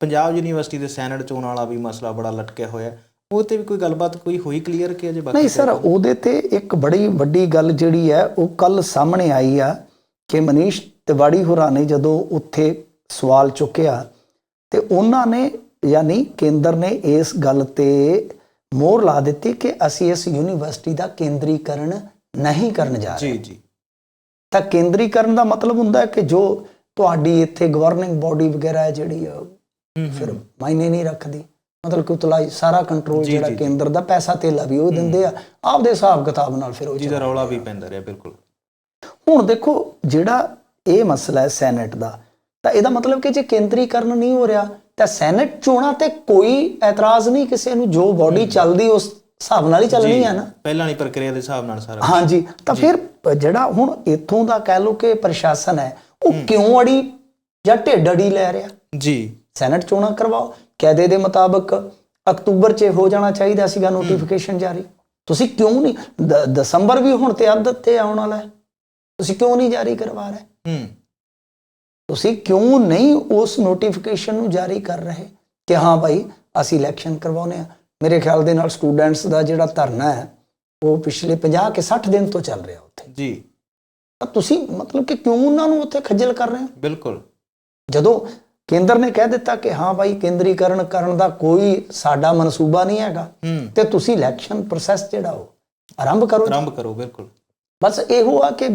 Punjab university ਦੇ senate ਚੋਣ ਵਾਲਾ ਵੀ ਮਸਲਾ ਬੜਾ ਲਟਕਿਆ ਹੋਇਆ ਉਹ ਤੇ ਵੀ ਕੋਈ ਗੱਲਬਾਤ ਕੋਈ ਹੋਈ ਕਲੀਅਰ ਕਿ ਅਜੇ ਬਾਕੀ ਨਹੀਂ ਸਰ ਉਹਦੇ ਤੇ ਇੱਕ ਬੜੀ ਵੱਡੀ ਗੱਲ ਜਿਹੜੀ ਹੈ ਉਹ ਕੱਲ ਸਾਹਮਣੇ ਆਈ ਆ ਕਿ ਮਨੀਸ਼ ਤਿਵਾੜੀ ਹੋਰਾਂ ਨੇ ਜਦੋਂ ਉੱਥੇ ਸਵਾਲ ਚੁੱਕਿਆ ਤੇ ਉਹਨਾਂ ਨੇ ਯਾਨੀ ਕੇਂਦਰ ਨੇ ਇਸ ਗੱਲ ਤੇ ਮੋਹਰ ਲਾ ਦਿੱਤੀ ਕਿ ਅਸੀਂ ਇਸ ਯੂਨੀਵਰਸਿਟੀ ਦਾ ਕੇਂਦਰੀਕਰਨ ਨਹੀਂ ਕਰਨ ਜਾ ਰਹੇ। ਜੀ। ਜੀ ਤਾਂ ਕੇਂਦਰੀਕਰਨ ਦਾ ਮਤਲਬ ਹੁੰਦਾ ਹੈ ਕਿ ਜੋ ਤੁਹਾਡੀ ਇੱਥੇ ਗਵਰਨਿੰਗ ਬਾਡੀ ਵਗੈਰਾ ਹੈ ਜਿਹੜੀ ਆ, ਫਿਰ ਮਾਇਨੇ ਨਹੀਂ ਰੱਖਦੀ। ਮਤਲਬ ਕਿ ਉਤਲਾ ਸਾਰਾ ਕੰਟਰੋਲ ਜਿਹੜਾ। ਕੇਂਦਰ ਦਾ ਪੈਸਾ ਤੇਲਾ ਵੀ ਉਹ ਦਿੰਦੇ ਆ। ਆਪਦੇ ਹਿਸਾਬ ਕਿਤਾਬ ਨਾਲ ਫਿਰ ਉਹ ਜਿਹਦਾ ਰੌਲਾ ਵੀ ਪੈਂਦਾ ਰਿਹਾ ਬਿਲਕੁਲ। ਹੁਣ ਦੇਖੋ ਜਿਹੜਾ ਇਹ ਮਸਲਾ ਹੈ ਸੈਨੇਟ ਦਾ ਤਾਂ ਇਹਦਾ ਮਤਲਬ ਕਿ ਜੇ ਕੇਂਦਰੀਕਰਨ ਨਹੀਂ ਹੋ ਰਿਹਾ ਤਾਂ ਸੈਨੇਟ ਚੋਣਾਂ ਤੇ ਕੋਈ ਇਤਰਾਜ਼ ਨਹੀਂ ਕਿਸੇ ਨੂੰ। ਜੋ ਬਾਡੀ ਚੱਲਦੀ ਉਸ ਹਿਸਾਬ ਨਾਲ ਹੀ ਚੱਲਣੀ ਹੈ ਨਾ। ਪਹਿਲਾਂ ਵਾਲੀ ਪ੍ਰਕਿਰਿਆ ਦੇ ਹਿਸਾਬ ਨਾਲ ਸਾਰਾ। ਹਾਂਜੀ ਤਾਂ ਫਿਰ ਜਿਹੜਾ ਹੁਣ ਇੱਥੋਂ ਦਾ ਕਹਿ ਲਓ ਕਿ ਪ੍ਰਸ਼ਾਸਨ ਹੈ ਉਹ ਕਿਉਂ ਅੜੀ ਜਾਂ ਢਿੱਡ ਅੜੀ ਲੈ ਰਿਹਾ? ਜੀ। ਸੈਨੇਟ ਚੋਣਾਂ ਕਰਵਾਓ ਕਾਇਦੇ ਦੇ ਮੁਤਾਬਕ ਅਕਤੂਬਰ 'ਚ ਹੋ ਜਾਣਾ ਚਾਹੀਦਾ ਸੀਗਾ ਨੋਟੀਫਿਕੇਸ਼ਨ ਜਾਰੀ। ਤੁਸੀਂ ਕਿਉਂ ਨਹੀਂ ਦਸੰਬਰ ਵੀ ਹੁਣ ਤੇ ਅੱਧ ਤੇ ਆਉਣ ਵਾਲਾ ਹੈ। ਤੁਸੀਂ ਕਿਉਂ ਨਹੀਂ ਜਾਰੀ ਕਰਵਾ ਰਹੇ? ਹੂੰ। ਤੁਸੀਂ ਕਿਉਂ ਨਹੀਂ ਉਸ ਨੋਟੀਫਿਕੇਸ਼ਨ ਨੂੰ ਜਾਰੀ ਕਰ ਰਹੇ? ਕਿ ਹਾਂ ਭਾਈ ਅਸੀਂ ਇਲੈਕਸ਼ਨ ਕਰਵਾਉਨੇ ਆ ਮੇਰੇ ਖਿਆਲ ਦੇ ਨਾਲ ਸਟੂਡੈਂਟਸ ਦਾ ਜਿਹੜਾ ਧਰਨਾ ਹੈ ਉਹ ਪਿਛਲੇ 50 ਕੇ 60 ਦਿਨ ਤੋਂ ਚੱਲ ਰਿਹਾ ਉੱਥੇ। ਜੀ। ਤਾਂ ਤੁਸੀਂ ਮਤਲਬ ਕਿ ਕਿਉਂ ਉਹਨਾਂ ਨੂੰ ਉੱਥੇ ਖੱਜਲ ਕਰ ਰਹੇ ਹੋ? ਬਿਲਕੁਲ। ਜਦੋਂ ਕੇਂਦਰ ਨੇ ਕਹਿ ਦਿੱਤਾ ਕਿ ਹਾਂ ਭਾਈ ਕੇਂਦਰੀਕਰਨ ਕਰਨ ਦਾ ਕੋਈ ਸਾਡਾ ਮਨਸੂਬਾ ਨਹੀਂ ਹੈਗਾ। ਤੇ ਤੁਸੀਂ ਇਲੈਕਸ਼ਨ ਪ੍ਰੋਸੈਸ ਜਿਹੜਾ ਉਹ ਆਰੰਭ ਕਰੋ ਆਰੰਭ ਕਰੋ ਬਿਲਕੁਲ। ਬਸ ਇਹੋ ਆ ਕਿ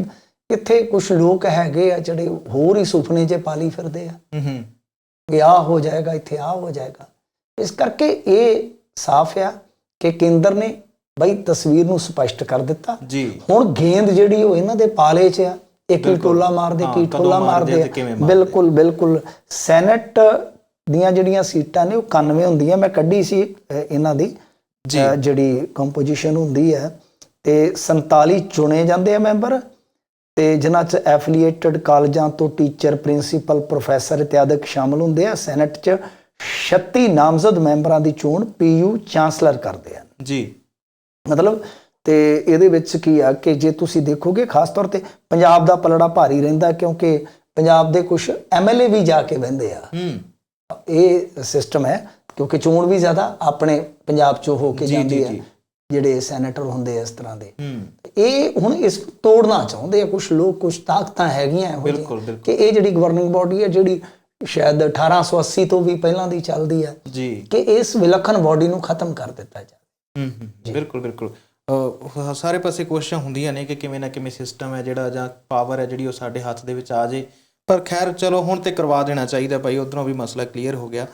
ਇੱਥੇ ਕੁਝ ਲੋਕ ਹੈਗੇ ਆ ਜਿਹੜੇ ਹੋਰ ਹੀ ਸੁਪਨੇ 'ਚ ਪਾਲੀ ਫਿਰਦੇ ਆ। ਹੂੰ ਹੂੰ। ਕਿ ਆਹ ਹੋ ਜਾਏਗਾ ਇੱਥੇ ਆਹ ਹੋ ਜਾਏਗਾ। ਇਸ ਕਰਕੇ ਇਹ ਸਾਫ਼ ਆ ਕਿ ਕੇਂਦਰ ਨੇ ਬਈ ਤਸਵੀਰ ਨੂੰ ਸਪਸ਼ਟ ਕਰ ਦਿੱਤਾ। ਜੀ। ਹੁਣ ਗੇਂਦ ਜਿਹੜੀ ਉਹ ਇਹਨਾਂ ਦੇ ਪਾਲੇ 'ਚ ਆ। ਇਹ ਕੀ। ਟੋਲਾ ਮਾਰਦੇ ਕੀ ਟੋਲਾ ਮਾਰਦੇ। ਬਿਲਕੁਲ ਬਿਲਕੁਲ। ਸੈਨੇਟ ਦੀਆਂ ਜਿਹੜੀਆਂ ਸੀਟਾਂ ਨੇ ਉਹ 91 ਹੁੰਦੀਆਂ। ਮੈਂ ਕੱਢੀ ਸੀ ਇਹਨਾਂ ਦੀ ਜਿਹੜੀ ਕੰਪੋਜੀਸ਼ਨ ਹੁੰਦੀ ਹੈ। ਤੇ 47 ਚੁਣੇ ਜਾਂਦੇ ਆ ਮੈਂਬਰ। ਤੇ ਜਿਨ੍ਹਾਂ 'ਚ ਐਫੀਲੀਏਟਡ ਕਾਲਜਾਂ ਤੋਂ ਟੀਚਰ ਪ੍ਰਿੰਸੀਪਲ ਪ੍ਰੋਫੈਸਰ ਇਤਿਆਦਿਕ ਸ਼ਾਮਲ ਹੁੰਦੇ ਆ ਸੈਨੇਟ 'ਚ 36 ਨਾਮਜ਼ਦ ਮੈਂਬਰਾਂ ਦੀ ਚੋਣ ਪੀਯੂ ਚਾਂਸਲਰ ਕਰਦੇ ਆ ਜੀ। ਮਤਲਬ ਤੇ ਇਹਦੇ ਵਿੱਚ ਕੀ ਆ ਕਿ ਜੇ ਤੁਸੀਂ ਦੇਖੋਗੇ ਖਾਸ ਤੌਰ ਤੇ ਪੰਜਾਬ ਦਾ ਪਲੜਾ ਭਾਰੀ ਰਹਿੰਦਾ ਕਿਉਂਕਿ ਪੰਜਾਬ ਦੇ ਕੁਝ ਐਮਐਲਏ ਵੀ ਜਾ ਕੇ ਬਹਿੰਦੇ ਆ। ਹੂੰ। ਇਹ ਸਿਸਟਮ ਹੈ ਕਿਉਂਕਿ ਚੋਣ ਵੀ ਜ਼ਿਆਦਾ ਆਪਣੇ ਪੰਜਾਬ ਚੋਂ ਹੋ ਕੇ ਜਾਂਦੀ ਹੈ। ਜਿਹੜੇ ਸੈਨੇਟਰ ਹੁੰਦੇ ਇਸ ਤਰ੍ਹਾਂ ਦੇ। ਇਹ ਹੁਣ ਇਸ ਤੋੜਨਾ ਚਾਹੁੰਦੇ ਆ ਕੁਝ ਲੋਕ ਕੁਝ ਤਾਕਤਾਂ ਹੈਗੀਆਂ। ਕਿ ਇਹ ਜਿਹੜੀ ਗਵਰਨਿੰਗ ਬਾਡੀ ਹੈ ਜਿਹੜੀ ਸ਼ਾਇਦ 1880 ਤੋਂ ਵੀ ਪਹਿਲਾਂ ਦੀ ਚੱਲਦੀ ਹੈ ਜੀ। ਕਿ ਇਸ ਵਿਲੱਖਣ ਬਾਡੀ ਨੂੰ ਖਤਮ ਕਰ ਦਿੱਤਾ ਜਾਵੇ। ਹੂੰ ਹੂੰ ਬਿਲਕੁਲ ਬਿਲਕੁਲ। ਸਾਰੇ ਪਾਸੇ ਕੋਸ਼ਿਸ਼ਾਂ ਹੁੰਦੀਆਂ ਨੇ ਕਿ ਕਿਵੇਂ ਨਾ ਕਿਵੇਂ ਸਿਸਟਮ ਹੈ ਜਿਹੜਾ ਜਾਂ ਪਾਵਰ ਹੈ ਜਿਹੜੀ ਉਹ ਸਾਡੇ ਹੱਥ ਦੇ ਵਿੱਚ ਆ ਜੇ। ਪਰ ਖੈਰ, ਚਲੋ ਹੁਣ ਤੇ ਕਰਵਾ ਦੇਣਾ ਚਾਹੀਦਾ ਭਾਈ, ਉਧਰੋਂ ਵੀ ਮਸਲਾ ਕਲੀਅਰ ਹੋ ਗਿਆ।